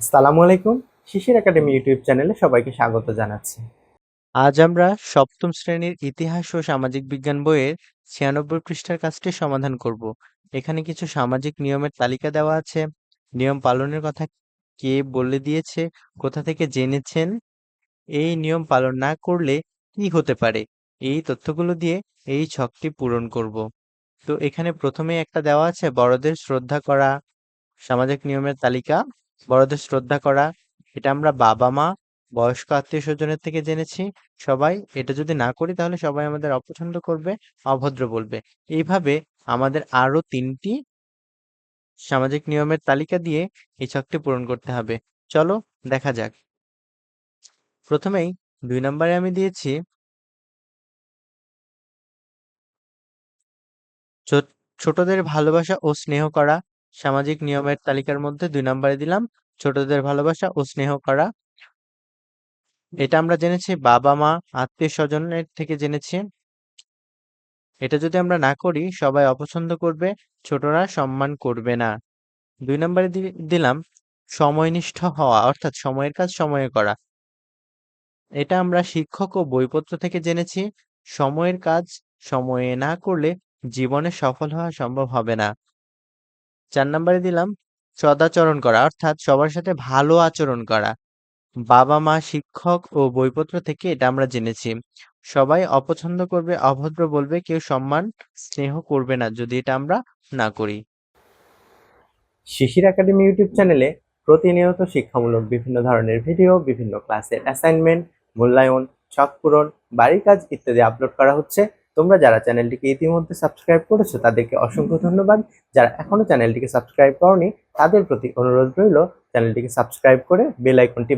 আসসালামু আলাইকুম, শিশির academy YouTube চ্যানেলে সবাইকে স্বাগত জানাচ্ছি। আজ আমরা সপ্তম শ্রেণির ইতিহাস ও সামাজিক বিজ্ঞান বইয়ের ছিয়ানব্বই পৃষ্ঠার কাজটি সমাধান করব। এখানে কিছু সামাজিক নিয়মের তালিকা দেওয়া আছে। নিয়ম পালনের কথা কে বলে দিয়েছে, কোথা থেকে জেনেছেন, এই নিয়ম পালন না করলে কি হতে পারে, এই তথ্যগুলো দিয়ে এই ছকটি পূরণ করব। তো এখানে প্রথমে একটা দেওয়া আছে, বড়দের শ্রদ্ধা করা, সামাজিক নিয়মের তালিকা। বড়দের শ্রদ্ধা করা, এটা আমরা বাবা মা, বয়স্ক আত্মীয় স্বজনের থেকে জেনেছি, সবাই এটা যদি না করি তাহলে সবাই আমাদের অপছন্দ করবে, অভদ্র বলবে। এইভাবে আমাদের আরও তিনটি সামাজিক নিয়মের তালিকা দিয়ে এই ছকটি পূরণ করতে হবে। চলো দেখা যাক। প্রথমেই দুই নম্বরে আমি দিয়েছি ছোটদের ভালোবাসা ও স্নেহ করা সামাজিক নিয়মের তালিকার মধ্যে দুই নম্বরে দিলাম, ছোটদের ভালোবাসা ও স্নেহ করা। এটা আমরা জেনেছি, বাবা, মা, আত্মীয় স্বজনের থেকে জেনেছি। এটা যদি আমরা না করি, সবাই অপছন্দ করবে, ছোটরা সম্মান করবে না। দুই নম্বরে দিলাম, সময়নিষ্ঠ হওয়া অর্থাৎ সময়ের কাজ সময়ে করা। এটা আমরা শিক্ষক ও বইপত্র থেকে জেনেছি, সময়ের কাজ সময়ে না করলে জীবনে সফল হওয়া সম্ভব হবে না। চার নম্বরে দিলাম সদাচরণ করা, অর্থাৎ সবার সাথে ভালো আচরণ করা। বাবা মা, শিক্ষক ও বইপত্র থেকে এটা আমরা জেনেছি। সবাই অপছন্দ করবে, অভদ্র বলবে, কেউ সম্মান, স্নেহ করবে না যদি এটা আমরা না করি। শিশির একাডেমি ইউটিউব চ্যানেলে প্রতিনিয়ত শিক্ষামূলক বিভিন্ন ধরনের ভিডিও, বিভিন্ন ক্লাসের অ্যাসাইনমেন্ট মূল্যায়ন, ছক পূরণ, বাড়ির কাজ ইত্যাদি আপলোড করা হচ্ছে। তোমরা যারা চ্যানেলটিকে ইতিমধ্যে সাবস্ক্রাইব করেছ, তাদেরকে অসংখ্য ধন্যবাদ। যারা এখনও চ্যানেলটিকে সাবস্ক্রাইব করনি, তাদের প্রতি অনুরোধ রইল চ্যানেলটিকে সাবস্ক্রাইব করে বেল আইকনটি